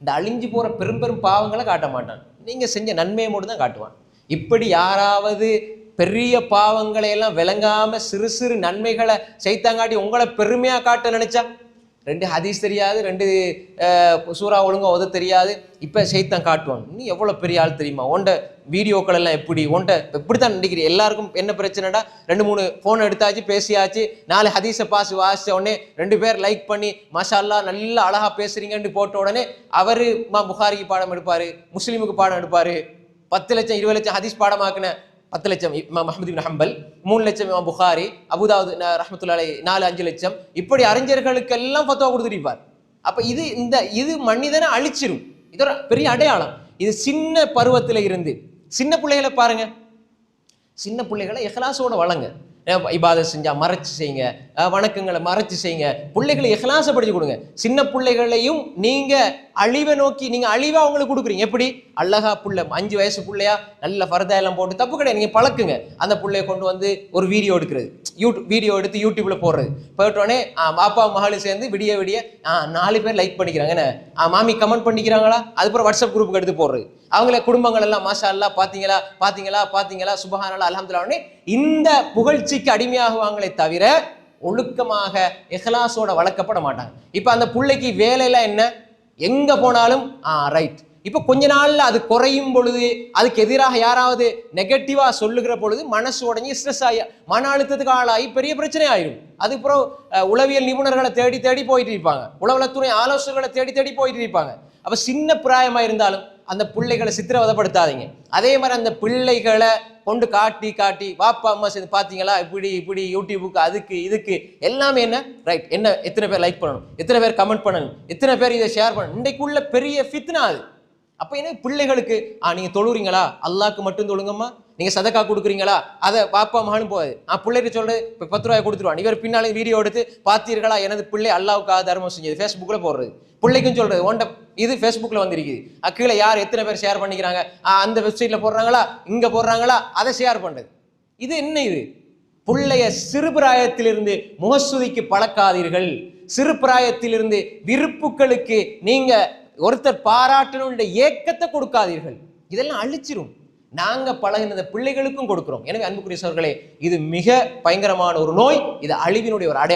இந்த அழிஞ்சு போகிற பெரும் பெரும் பாவங்களை காட்ட மாட்டான். நீங்கள் செஞ்ச நன்மையை மட்டும் தான் காட்டுவான். இப்படி யாராவது பெரிய பாவங்களை எல்லாம் விளங்காமல் சிறு சிறு நன்மைகளை செய்தாங்காட்டி உங்களை பெருமையாக காட்ட நினச்சா ரெண்டு ஹதீஸ் தெரியாது ரெண்டு சூறா ஒழுங்காக உத தெரியாது. இப்போ செய்தான் காட்டுவான். நீ எவ்வளோ பெரிய ஆள் தெரியுமா? உன்ட வீடியோக்கள் எல்லாம் எப்படி? உன்ட இப்படி தான் நினைக்கிறீ எல்லாருக்கும் என்ன பிரச்சனைடா? ரெண்டு மூணு ஃபோன் எடுத்தாச்சு பேசியாச்சு. நாலு ஹதீஸை பாஸ் வாசித்த உடனே ரெண்டு பேர் லைக் பண்ணி மசாலா நல்லா அழகாக பேசுறீங்கன்னு போட்ட உடனே அவர் மா புகாரிக்கு பாடம் எடுப்பார் முஸ்லீமுக்கு பாடம் எடுப்பார். பத்து லட்சம் இருபது லட்சம் ஹதீஸ் பாடமாக்குன பத்து லட்சம் மஹமது பின் ஹம்பல் மூணு லட்சம் இமாம் புகாரி அபுதாவது ரஹமத்துல்லாலை நாலு அஞ்சு லட்சம். இப்படி அறிஞர்களுக்கெல்லாம் எல்லாம் கொடுத்துருப்பார் அப்போ இது இந்த இது மனிதனை அழிச்சிரும். இது ஒரு பெரிய அடையாளம். இது சின்ன பருவத்தில் இருந்து. சின்ன பிள்ளைகளை பாருங்க. சின்ன பிள்ளைகளை எஹலாசோட வளங்க. இபாதை செஞ்சா மறைச்சு செய்யுங்க. வணக்கங்களை மறைச்சு செய்யுங்க. பிள்ளைகளை எஹ்லாசப்படுத்தி கொடுங்க. சின்ன பிள்ளைகளையும் நீங்க அழிவை நோக்கி நீங்க அழிவா அவங்களுக்கு கொடுக்குறீங்க. எப்படி? அழகா புள்ள அஞ்சு வயசு பிள்ளையா நல்ல ஃபர்தா எல்லாம் போட்டு தப்பு கிடையாது. நீங்க பழக்குங்க. அந்த பிள்ளைய கொண்டு வந்து ஒரு வீடியோ எடுக்கிறது. யூடியூப் வீடியோ எடுத்து யூடியூப்ல போடுறது. போயிட்டோடனே பாப்பா மகளும் சேர்ந்து விடிய விடிய ஆ, நாலு பேர் லைக் பண்ணிக்கிறாங்க. என்ன? மாமி கமெண்ட் பண்ணிக்கிறாங்களா? அதுக்கப்புறம் வாட்ஸ்அப் குரூப்புக்கு எடுத்து போடுறது. அவங்கள குடும்பங்கள் எல்லாம் மாஷா அல்லா பாத்தீங்களா பாத்தீங்களா பாத்தீங்களா சுபஹானல்லா அல்ஹம்துலில்லாஹ்னு இந்த புகழ்ச்சிக்கு அடிமையாகுவாங்களே தவிர ஒழுக்கமாக இஹ்லாஸோட வளர்க்கப்பட மாட்டாங்க. இப்போ அந்த பிள்ளைக்கு வேலையெல்லாம் என்ன? எங்க போனாலும் ரைட் இப்போ கொஞ்ச நாள்ல அது குறையும் பொழுது அதுக்கு எதிராக யாராவது நெகட்டிவா சொல்லுகிற பொழுது மனசு உடஞ்சி ஸ்ட்ரெஸ் ஆகி மன அழுத்தத்துக்கு ஆளாகி பெரிய பிரச்சனை ஆயிடும். அதுக்கப்புறம் உளவியல் நிபுணர்களை தேடி தேடி போயிட்டு இருப்பாங்க. உளவலத்துறை ஆலோசகர்களை தேடி தேடி போயிட்டு இருப்பாங்க. அப்ப சின்ன பிராயமா இருந்தாலும் அந்த பிள்ளைகளை சித்திரவதப்படுத்தாதீங்க. அதே மாதிரி அந்த பிள்ளைகளை கொண்டு காட்டி காட்டி வாப்பா அம்மா சேர்ந்து பார்த்தீங்களா இப்படி இப்படி யூடியூபுக்கு அதுக்கு இதுக்கு எல்லாமே என்ன? ரைட் என்ன? எத்தனை பேர் லைக் பண்ணணும்? எத்தனை பேர் கமெண்ட் பண்ணணும்? எத்தனை பேர் இதை ஷேர் பண்ணணும்? இன்றைக்குள்ள பெரிய ஃபித்னா அது. அப்போ என்ன பிள்ளைகளுக்கு? ஆ நீங்கள் தொழுறீங்களா? அல்லாக்கு மட்டும் தொழுங்கம்மா. நீங்கள் சதக்கா கொடுக்குறீங்களா? அதை பாப்பா மகனும் போகாது நான் பிள்ளைகிட்ட சொல்கிறேன் இப்போ பத்து ரூபாய் கொடுத்துருவான் இவர் பின்னாலே வீடியோ எடுத்து பார்த்தீர்களா எனது பிள்ளை அல்லாவுக்காக தர்மம் செஞ்சது. ஃபேஸ்புக்கில் போடுறது. பிள்ளைக்கும் சொல்கிறது உன்ட இது ஃபேஸ்புக்கில் வந்திருக்குது. கீழே யார் எத்தனை பேர் ஷேர் பண்ணிக்கிறாங்க? அந்த வெப்சைட்டில் போடுறாங்களா? இங்கே போடுறாங்களா? அதை ஷேர் பண்ணுறது இது என்ன இது? பிள்ளைய சிறு பிராயத்திலிருந்து முகஸ்துதிக்கு பழக்காதீர்கள். சிறு பிராயத்திலிருந்து விருப்புகளுக்கு நீங்க ஒருத்தர் பாராட்டணுன்ற ஏக்கத்தை கொடுக்காதீர்கள். இதெல்லாம் அழிச்சிரும். நாங்க பழகினத பிள்ளைகளுக்கும் கொடுக்கிறோம். எனவே அன்புக்குரிய சோர்களே இது மிக பயங்கரமான ஒரு நோய். இது அழிவினுடைய ஒரு அடை